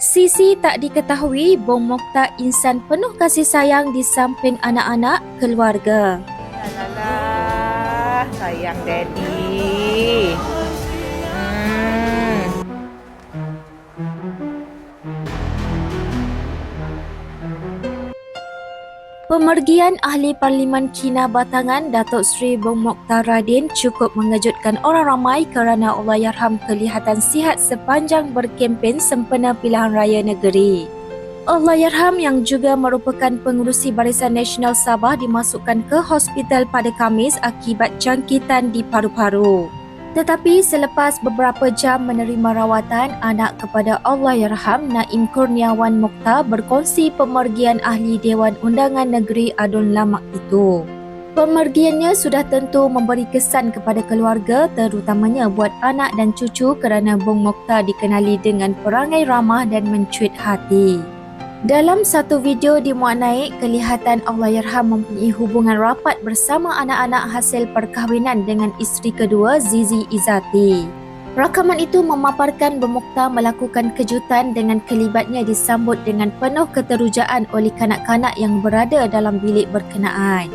Sisi tak diketahui Bong Mokhtar insan penuh kasih sayang di samping anak-anak keluarga. Lala, sayang daddy. Pemergian Ahli Parlimen Kina Batangan Datuk Seri Bong Mokhtar Radin cukup mengejutkan orang ramai kerana Allahyarham kelihatan sihat sepanjang berkempen sempena pilihan raya negeri. Allahyarham yang juga merupakan pengurusi Barisan Nasional Sabah dimasukkan ke hospital pada Khamis akibat jangkitan di paru-paru. Tetapi selepas beberapa jam menerima rawatan, anak kepada Allahyarham Naim Kurniawan Mokhtar berkongsi pemergian ahli Dewan Undangan Negeri Adun Lamak itu. Pemergiannya sudah tentu memberi kesan kepada keluarga terutamanya buat anak dan cucu kerana Bong Mokhtar dikenali dengan perangai ramah dan mencuit hati. Dalam satu video dimuat naik, kelihatan Allahyarham mempunyai hubungan rapat bersama anak-anak hasil perkahwinan dengan isteri kedua Zizi Izati. Rakaman itu memaparkan Bermukhtar melakukan kejutan dengan kelibatnya disambut dengan penuh keterujaan oleh kanak-kanak yang berada dalam bilik berkenaan.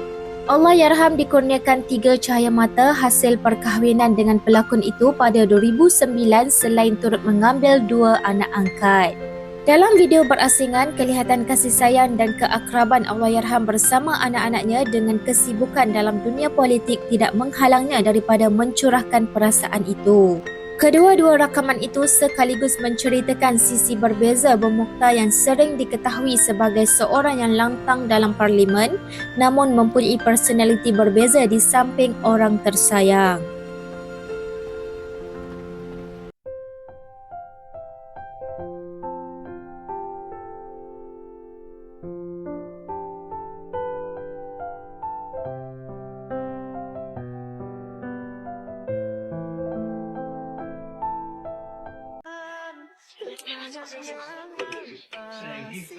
Allahyarham dikurniakan tiga cahaya mata hasil perkahwinan dengan pelakon itu pada 2009 selain turut mengambil dua anak angkat. Dalam video berasingan, kelihatan kasih sayang dan keakraban Allahyarham bersama anak-anaknya dengan kesibukan dalam dunia politik tidak menghalangnya daripada mencurahkan perasaan itu. Kedua-dua rakaman itu sekaligus menceritakan sisi berbeza Bermukhtar yang sering diketahui sebagai seorang yang lantang dalam parlimen namun mempunyai personaliti berbeza di samping orang tersayang.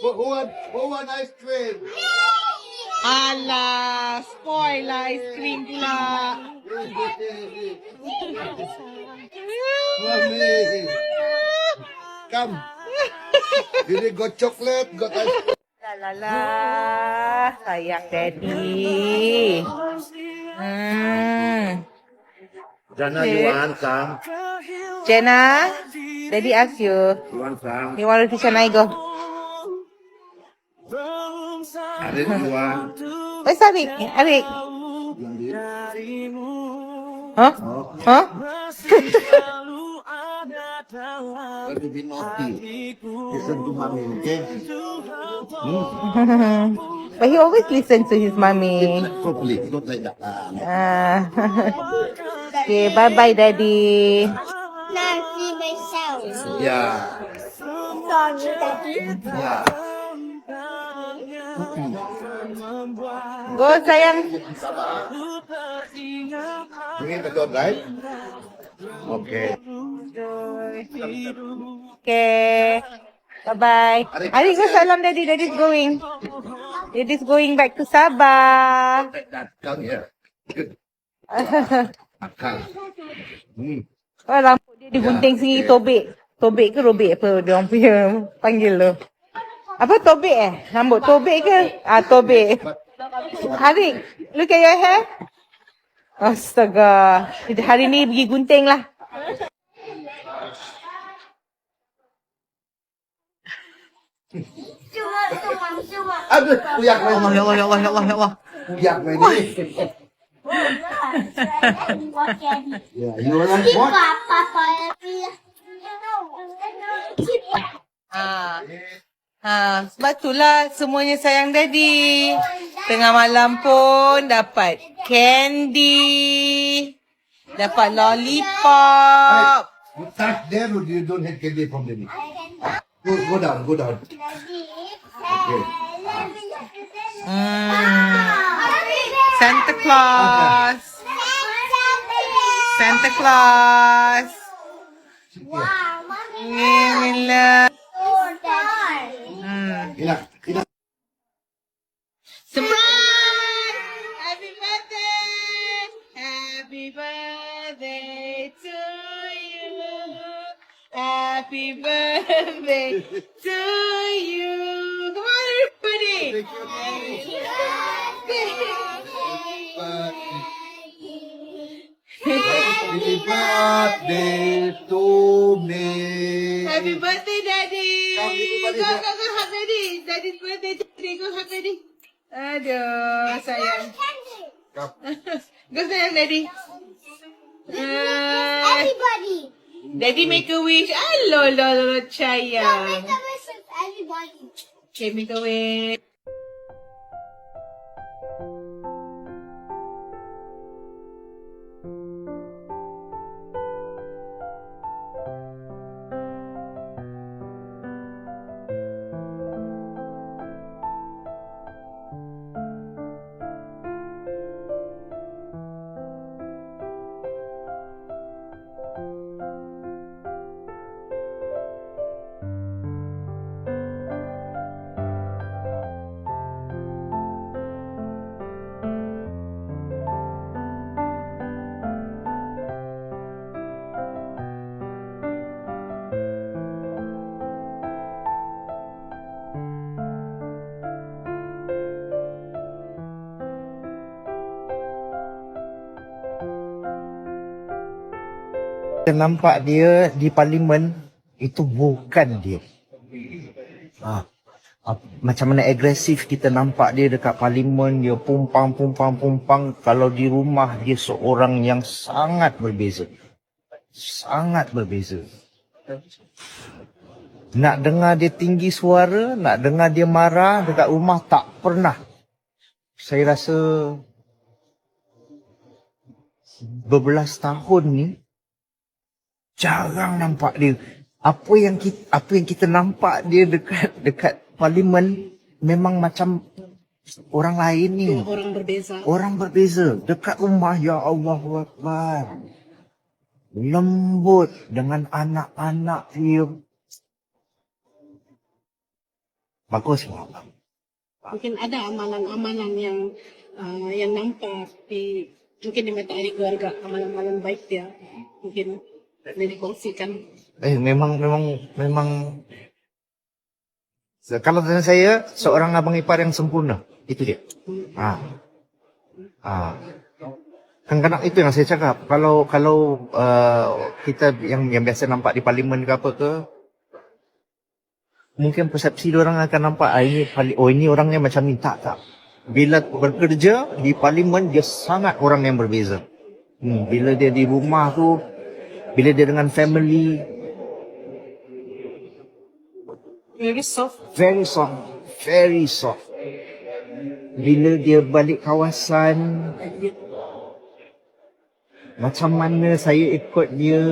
Who, who want who want ice cream? Alah, spoil lah ice cream pula. Mommy, come. You got chocolate? Got ice cream? Lala, sayang daddy. Hmm. Jana, you want some? Jenna, daddy ask you. You want some? You want to teach I go? Arequipa. Where's Eric? Eric? Huh? Huh? Lebih naughty. But he always listens to his mommy. Not like that. Ah. okay, bye bye, daddy. Now see myself. Yeah. Daddy. Yeah. Go, sayang. Bring in the door, right? Okay. Okay. Bye bye. Arik, go salam, daddy. Daddy's going. Daddy's going back to Sabah. That. Here. Akal. Hmm. Oh, rambut dia digunting sendiri tobek. Tobek ke robek apa dia orang punya panggil tu. Apa tobek eh? Rambut tobek ke? Ah, tobek. Harik, look at your hair. Astaga. Hari ni pergi gunting lah. Aduh, uyak Ya Allah, ya Allah, ya Allah, ya Allah, ya Allah. Uyak main ni. Yeah, you want Kita what? papa Kita. Ha. Ha, sebab itulah semuanya sayang daddy. Tengah malam pun dapat candy. Dapat lollipop. You touch them or you don't have candy from them? Go, go down, go down. Okay. Mm. Santa Claus. Santa Claus. Wow, mommy. Mila. So dark. Enough, enough. Surprise! Happy birthday! Happy birthday to you. Happy birthday to you. Come on, everybody. Happy birthday to me. Happy birthday, Daddy. Go, go. go, hug Daddy. Daddy's birthday today. Go hug Daddy. Aduh, sayang. Go sayang, Daddy. Uh, Everybody. Daddy make a wish. Hello, lo, lo, lo, Make sayang. a wish with everybody. Okay, make a wish. Nampak dia di parlimen itu bukan dia. Ah, ah, macam mana agresif kita nampak dia dekat parlimen dia pumpang pumpang pumpang kalau di rumah dia seorang yang sangat berbeza. Sangat berbeza. Nak dengar dia tinggi suara, nak dengar dia marah dekat rumah tak pernah. Saya rasa berbelas tahun ni jarang nampak dia. Apa yang kita apa yang kita nampak dia dekat dekat parlimen memang macam orang lain ni. Orang berbeza. Orang berbeza dekat rumah ya Allah Akbar. Lembut dengan anak-anak dia. Bagus Allah. mungkin ada amalan-amalan yang uh, yang nampak di mungkin di mata ahli keluarga amalan-amalan baik dia mungkin dikongsikan Eh memang memang memang kalau dengan saya seorang abang ipar yang sempurna itu dia. Ah. Ah. Kadang-kadang itu yang saya cakap kalau kalau uh, kita yang yang biasa nampak di parlimen ke apa ke mungkin persepsi orang akan nampak ah, ini pali- oh ini orangnya macam ni tak tak. Bila bekerja di parlimen dia sangat orang yang berbeza. Hmm, bila dia di rumah tu bila dia dengan family very soft very soft, very soft. Bila dia balik kawasan, macam mana saya ikut dia.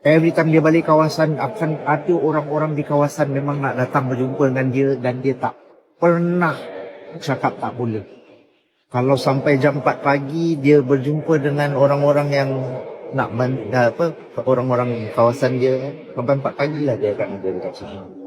Every time dia balik kawasan, akan ada orang-orang di kawasan memang nak datang berjumpa dengan dia dan dia tak pernah cakap tak boleh. Kalau sampai jam 4 pagi, dia berjumpa dengan orang-orang yang nak ban- apa orang-orang kawasan dia sampai 4 pagi lah dia akan ada dekat sini.